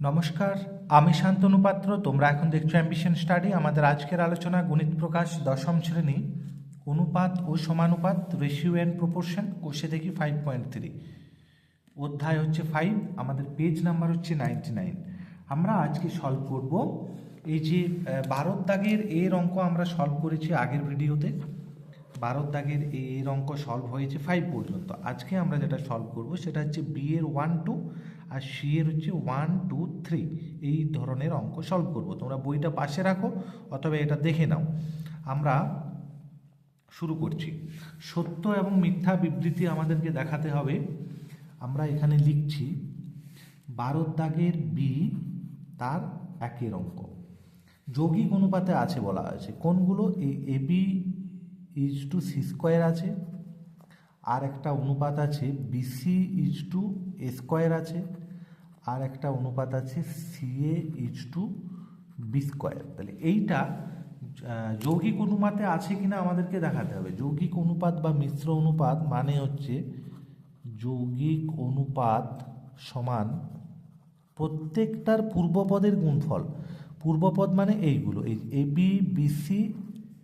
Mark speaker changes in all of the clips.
Speaker 1: নমস্কার, আমি শান্তনু পাত্র, তোমরা এখন দেখছ অ্যাম্বিশন স্টাডি আমাদের আজকের আলোচনা গণিত প্রকাশ দশম শ্রেণি, অনুপাত ও সমানুপাত রেশিও অ্যান্ড প্রপোর্শন কোষে দেখি ফাইভ পয়েন্ট থ্রি অধ্যায় হচ্ছে ফাইভ আমাদের পেজ নাম্বার হচ্ছে নাইনটি নাইন আমরা আজকে সলভ করব, এই যে ভারত দাগের এর অঙ্ক আমরা সলভ করেছি আগের ভিডিওতে ভারত দাগের এর অঙ্ক সলভ হয়েছে ফাইভ পর্যন্ত। আজকে আমরা যেটা সলভ করব সেটা হচ্ছে বি এর ওয়ান টু আর সি এর হচ্ছে ওয়ান টু থ্রি এই ধরনের অঙ্ক সলভ করব। তোমরা বইটা পাশে রাখো অথবা এটা দেখে নাও। আমরা শুরু করছি। সত্য এবং মিথ্যা বিবৃতি আমাদেরকে দেখাতে হবে। আমরা এখানে লিখছি ভারত দাগের বি তার একের অঙ্ক। যৌগিক অনুপাতে আছে বলা আছে। কোনগুলো? এই A, B is to C square আছে, আর একটা অনুপাত আছে BC is to A square আছে, আর একটা অনুপাত আছে CA is to B square তাহলে এইটা যৌগিক অনুপাতে আছে কিনা আমাদেরকে দেখাতে হবে। যৌগিক অনুপাত বা মিশ্র অনুপাত মানে হচ্ছে যৌগিক অনুপাত সমান প্রত্যেকটার পূর্বপদের গুণফল। পূর্বপদ মানে এইগুলো, এই এ বি বিসি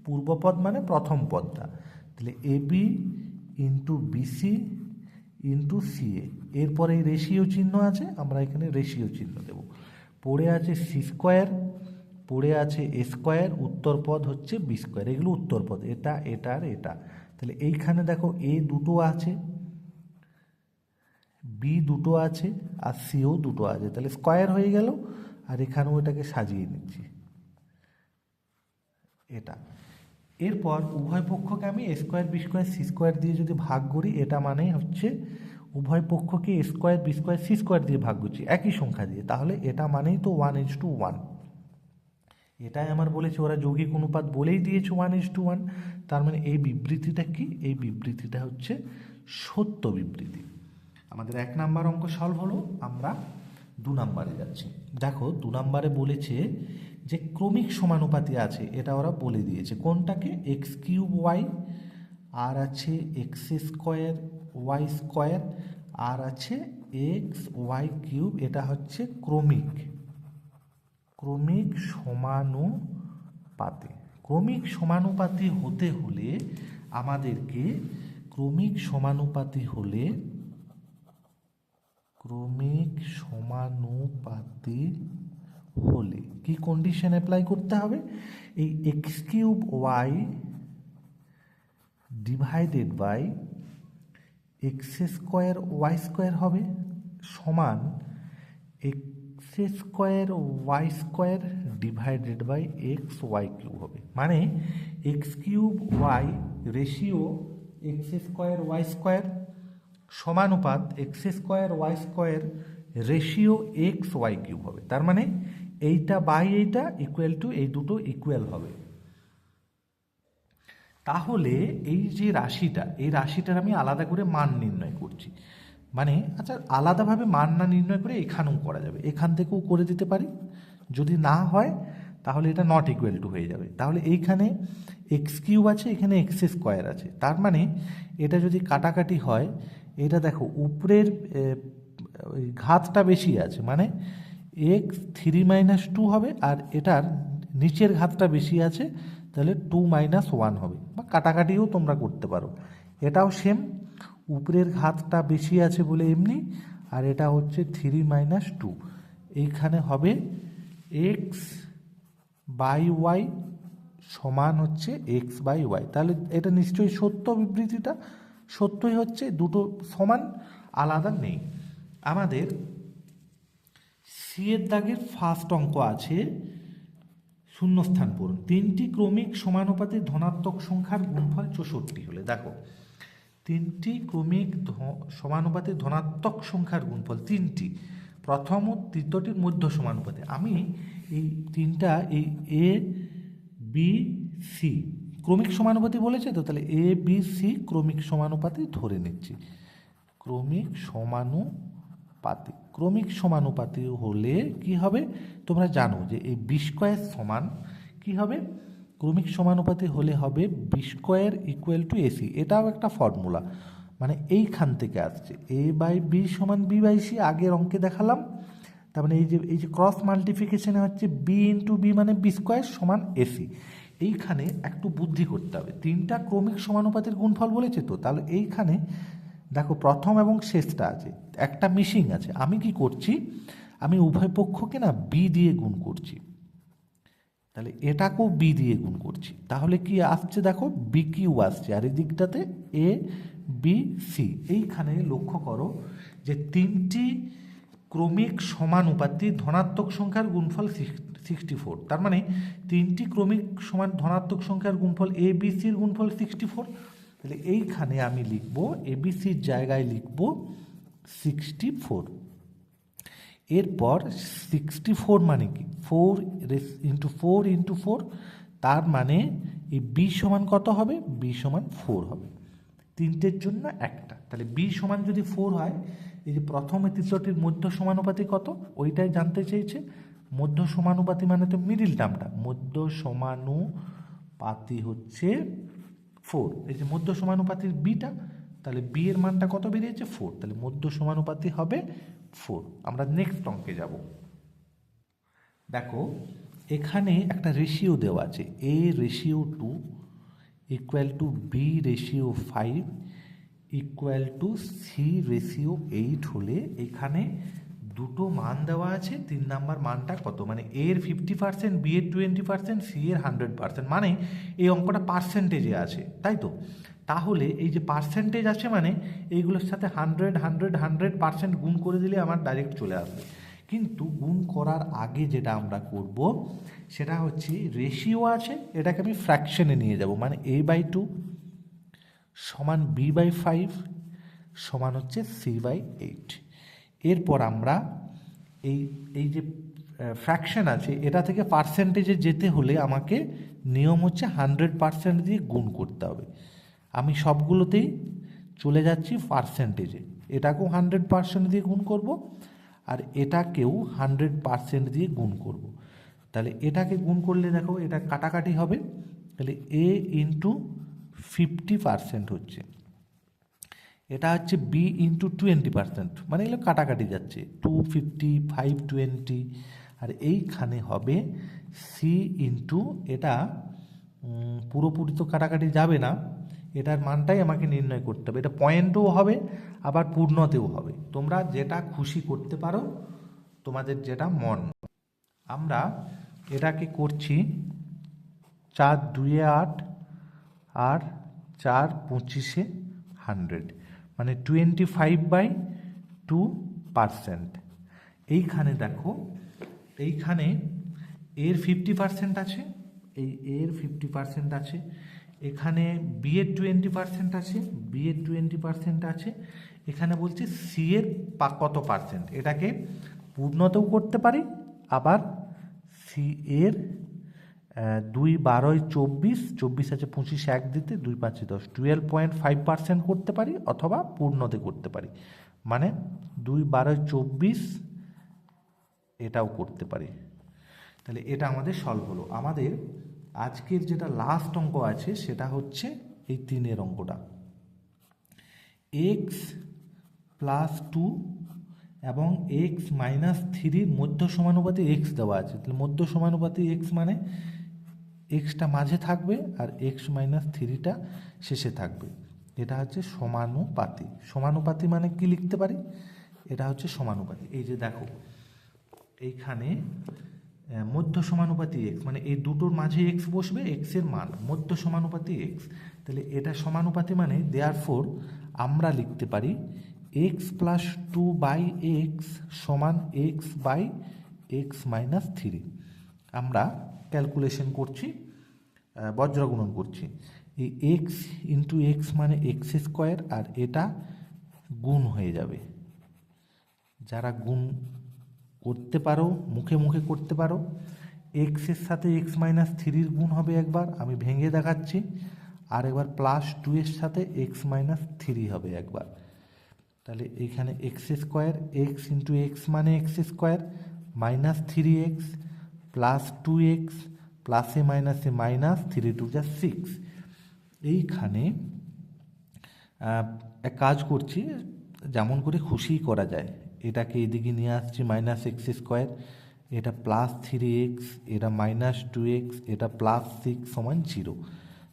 Speaker 1: পূর্বপদ মানে প্রথম পদটা। তাহলে A B into BC into CA এরপরে রেশিও চিহ্ন আছে, আমরা এখানে রেশিও চিহ্ন দেব। পড়ে আছে সি স্কোয়ার, পড়ে আছে এ স্কোয়ার, উত্তর পদ হচ্ছে বি স্কোয়ার। এগুলো উত্তর পদ, এটা এটা আর এটা। তাহলে এইখানে দেখো এ দুটো আছে, বি দুটো আছে, আর সিও দুটো আছে। তাহলে স্কোয়ার হয়ে গেল, আর এখানেও এটাকে সাজিয়ে নিচ্ছি। এটা। এরপর উভয় পক্ষকে আমি A square B square C square দিয়ে যদি ভাগ করি, এটা মানে হচ্ছে উভয় পক্ষকে A square B square C square দিয়ে ভাগ করছি, একই সংখ্যা দিয়ে। তাহলে এটা মানেই তো ওয়ান ইজ টু ওয়ান এটাই আমার বলেছে, ওরা যৌগিক অনুপাত বলেই দিয়েছে ওয়ান ইজ টু ওয়ান তার মানে এই বিবৃতিটা কি? এই বিবৃতিটা হচ্ছে সত্য বিবৃতি। আমাদের এক নাম্বার অঙ্ক সলভ হলো, আমরা দু নাম্বারে যাচ্ছি। দেখো, দু নাম্বারে বলেছে যে ক্রমিক সমানুপাতি আছে, এটা ওরা বলে দিয়েছে। কোনটাকে? এক্স কিউব ওয়াই আর আছে এক্স স্কোয়ার ওয়াই স্কোয়ার, আর আছে এক্স ওয়াই কিউব, এটা হচ্ছে ক্রমিক। ক্রমিক সমানুপাতে। ক্রমিক সমানুপাতি হতে হলে আমাদেরকে ক্রমিক সমানুপাতি হলে ক্রমিক সমানুপাতি হলে কি কন্ডিশন অ্যাপ্লাই করতে হবে? এই X cube Y divided by X square Y square হবে সমান X square Y square divided by X Y cube হবে। মানে X cube Y ratio X square Y square সমানুপাত X square Y square ratio X Y cube হবে। তার মানে এইটা by এইটা equal to এই দুটো ইকুয়াল হবে। তাহলে এই যে রাশিটা, এই রাশিটার আমি আলাদা করে মান নির্ণয় করছি। মানে আচ্ছা আলাদাভাবে মান না নির্ণয় করে এখানেও করা যাবে। এখান থেকেও করে দিতে পারি। যদি না হয়, তাহলে এটা নট ইকুয়াল টু হয়ে যাবে। তাহলে এইখানে এক্স কিউব আছে, এখানে এক্স স্কোয়ার আছে। তার মানে এটা যদি কাটাকাটি হয়, এটা দেখো, উপরের ঘাতটা বেশি আছে। মানে এক্স থ্রি মাইনাস টু হবে আর এটার নিচের ঘাতটা বেশি আছে, তাহলে টু মাইনাস ওয়ান হবে। বা কাটাকাটিও তোমরা করতে পারো। এটাও সেম উপরের ঘাতটা বেশি আছে বলে এমনি, আর এটা হচ্ছে থ্রি মাইনাস টু এইখানে হবে এক্স বাই ওয়াই সমান হচ্ছে এক্স বাই ওয়াই তাহলে এটা নিশ্চয়ই সত্য বিবৃতিটা? সত্যই হচ্ছে দুটো সমান, আলাদা নেই। আমাদের সি এর দাগের ফার্স্ট অঙ্ক আছে শূন্যস্থান পূরণ। তিনটি ক্রমিক সমানুপাতে ধনাত্মক সংখ্যার গুণফল চৌষট্টি হলে, দেখো। তিনটি ক্রমিক সমানুপাতে ধনাত্মক সংখ্যার গুণফল তিনটি। প্রথম ও তৃতীয়টির মধ্য সমানুপাতে। আমি এই তিনটা, এই এ বি সি ক্রমিক সমানুপাতি বলেছে তো, তাহলে এ বি সি ক্রমিক সমানুপাতি ধরে নিচ্ছি। ক্রমিক সমানুপাতি ক্রমিক সমানুপাতি হলে কি হবে? তোমরা জানো যে এই বি স্কোয়ার সমান কি হবে? ক্রমিক সমানুপাতি হলে হবে B square equal to AC এটাও একটা ফর্মুলা মানে এইখান থেকে আসছে। এ বাই বি সমান বি বাই সি আগের অঙ্কে দেখালাম। তার মানে এই যে এই যে ক্রস মাল্টিফিকেশানে হচ্ছে বি ইন্টু বি মানে বি স্কোয়ার সমান এসি এইখানে একটু বুদ্ধি করতে হবে। তিনটা ক্রমিক সমানুপাতের গুণফল বলেছে তো? তাহলে এইখানে দেখো, প্রথম এবং শেষটা আছে, একটা মিসিং আছে। আমি কি করছি? আমি উভয় পক্ষকে না বি দিয়ে গুণ করছি। তাহলে এটাকেও বি দিয়ে গুণ করছি। তাহলে কি আসছে দেখো? বি কিউ আসছে, আর এই দিকটাতে এ বি সি এইখানে লক্ষ্য করো যে তিনটি ক্রমিক সমানুপাতি ধনাত্মক সংখ্যার গুণফল সিক্সটি ফোর তার মানে তিনটি ক্রমিক সমান ধনাত্মক সংখ্যার গুণফল এ বি সির গুণফল সিক্সটি ফোর তাহলে এইখানে আমি লিখব এবিসির জায়গায় লিখব সিক্সটি ফোর এরপর সিক্সটি ফোর মানে কি? Four into four into four তার মানে এই বি সমান কত হবে? বি সমান ফোর হবে। তিনটের জন্য একটা। তাহলে বি সমান যদি ফোর হয়, এই যে প্রথম তৃতীয়টির মধ্য সমানুপাতি কত? ওইটাই জানতে চেয়েছে। মধ্য সমানুপাতি মানে তো মিডিল টার্মটা মধ্য সমানুপাতি হচ্ছে ফোর। এই যে মধ্য সমানুপাতির বিটা তাহলে বি এর মানটা কত বেরিয়েছে? ফোর। তাহলে মধ্য সমানুপাতি হবে ফোর। আমরা নেক্সট অঙ্কে যাব। দেখো, এখানে একটা রেশিও দেওয়া আছে। A ratio two equal to B ratio five equal to C ratio eight হলে এখানে দুটো মান দেওয়া আছে, তিন নাম্বার মানটা কত? মানে এ এর ফিফটি পার্সেন্ট বি এর টোয়েন্টি পার্সেন্ট সি এর হান্ড্রেড পার্সেন্ট মানে এই অঙ্কটা পার্সেন্টেজে আছে, তাই তো? তাহলে এই যে পার্সেন্টেজ আছে মানে এইগুলোর সাথে হান্ড্রেড হান্ড্রেড হান্ড্রেড পার্সেন্ট গুণ করে দিলে আমার ডাইরেক্ট চলে আসবে। কিন্তু গুণ করার আগে যেটা আমরা করব, সেটা হচ্ছে রেশিও আছে, এটাকে আমি ফ্র্যাকশনে নিয়ে যাব মানে এ বাই টু সমান বি বাই ফাইভ সমান হচ্ছে সি বাই এইট এরপর আমরা এই এই যে ফ্র্যাকশন আছে, এটা থেকে পার্সেন্টেজে যেতে হলে আমাকে নিয়ম হচ্ছে হান্ড্রেড পার্সেন্ট দিয়ে গুণ করতে হবে। আমি সবগুলোতেই চলে যাচ্ছি পার্সেন্টেজে এটাকেও হান্ড্রেড পার্সেন্ট দিয়ে গুণ করব আর এটাকেও হান্ড্রেড পার্সেন্ট দিয়ে গুণ করব। তাহলে এটাকে গুণ করলে দেখো এটা কাটাকাটি হবে। তাহলে এ ইন্টু ফিফটি পার্সেন্ট হচ্ছে। এটা হচ্ছে বি ইন্টু টোয়েন্টি পার্সেন্ট মানে এগুলো কাটাকাটি যাচ্ছে টু ফিফটি ফাইভ টোয়েন্টি আর এইখানে হবে সি ইন্টু এটা পুরোপুরি তো কাটাকাটি যাবে না, এটার মানটাই আমাকে নির্ণয় করতে হবে, এটা পয়েন্টও হবে, আবার পূর্ণতেও হবে, তোমরা যেটা খুশি করতে পারো, তোমাদের যেটা মন। আমরা এটাকে করছি চার দুয়ে আট, আর চার পঁচিশে হান্ড্রেড মানে twenty five by two percent এইখানে দেখো, এইখানে এর ফিফটি পার্সেন্ট আছে, এই এর ফিফটি পার্সেন্ট আছে, এখানে বি এর টোয়েন্টি পার্সেন্ট আছে বি এর টোয়েন্টি পার্সেন্ট আছে, এখানে বলছে সি এর কত পার্সেন্ট এটাকে পূর্ণতেও করতে পারি, আবার সি এর দুই বারোয় চব্বিশ চব্বিশ আছে পঁচিশ এক দিতে, দুই পাঁচে দশ। টুয়েলভ পয়েন্ট ফাইভ পার্সেন্ট করতে পারি অথবা পূর্ণতে করতে পারি। মানে দুই বারোয় চব্বিশ এটাও করতে পারি। তাহলে এটা আমাদের সলভ হলো। আমাদের আজকের যেটা লাস্ট অঙ্ক আছে সেটা হচ্ছে এই তিনের অঙ্কটা। এক্স প্লাস টু এবং এক্স মাইনাস থ্রির মধ্য সমানুপাতি এক্স দেওয়া আছে। তাহলে মধ্য সমানুপাতি এক্স মানে এক্সটা মাঝে থাকবে আর এক্স মাইনাস থ্রিটা শেষে থাকবে। এটা হচ্ছে সমানুপাতি। সমানুপাতি মানে কি লিখতে পারি? এটা হচ্ছে সমানুপাতি। এই যে দেখো, এইখানে মধ্য সমানুপাতি এক্স মানে এই দুটোর মাঝে এক্স বসবে এক্সের মান, মধ্য সমানুপাতি এক্স তাহলে এটা সমানুপাতি মানে দেয়ার ফোর আমরা লিখতে পারি X plus two by X সমান X by X minus three আমরা ক্যালকুলেশন করছি আহ, বজ্রগুণন করছি। এই এক্স ইন্টু এক্স মানে এক্স স্কোয়ার আর এটা গুণ হয়ে যাবে। যারা গুণ করতে পারো মুখে মুখে করতে পারো এক্সের সাথে এক্স মাইনাস থ্রির গুণ হবে একবার আমি ভেঙে দেখাচ্ছি আর একবার প্লাস টু এর সাথে এক্স মাইনাস থ্রি হবে একবার। তাহলে এখানে X square X into X মানে X square minus three X plus two X প্লাসে মাইনাসে মাইনাস থ্রি টু যা সিক্স এইখানে এক কাজ করছি, যেমন করে খুশিই করা যায়। এটাকে এদিকে নিয়ে আসছি মাইনাস এক্স স্কোয়ার এটা প্লাস থ্রি এক্স এটা মাইনাস টু এক্স এটা প্লাস সিক্স সমান জিরো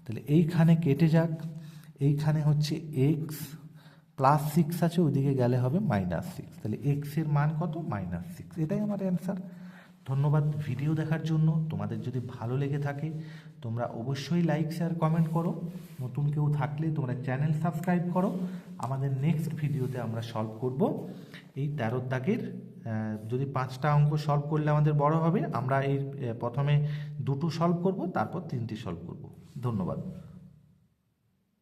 Speaker 1: তাহলে এইখানে কেটে যাক। এইখানে হচ্ছে এক্স প্লাস সিক্স আছে, ওইদিকে গেলে হবে মাইনাস সিক্স তাহলে এক্সের মান কত? মাইনাস সিক্স এটাই আমার অ্যান্সার ধন্যবাদ ভিডিও দেখার জন্য। তোমাদের যদি ভালো লেগে থাকে, তোমরা অবশ্যই লাইক শেয়ার কমেন্ট করো। নতুন কেউ থাকলে তোমরা চ্যানেল সাবস্ক্রাইব করো। আমাদের নেক্সট ভিডিওতে আমরা সলভ করব। এই তেরো দাগের যদি পাঁচটা অঙ্ক সলভ করলে আমাদের বড় হবে, আমরা এই প্রথমে দুটো সলভ করব, তারপর তিনটি সলভ করব। ধন্যবাদ।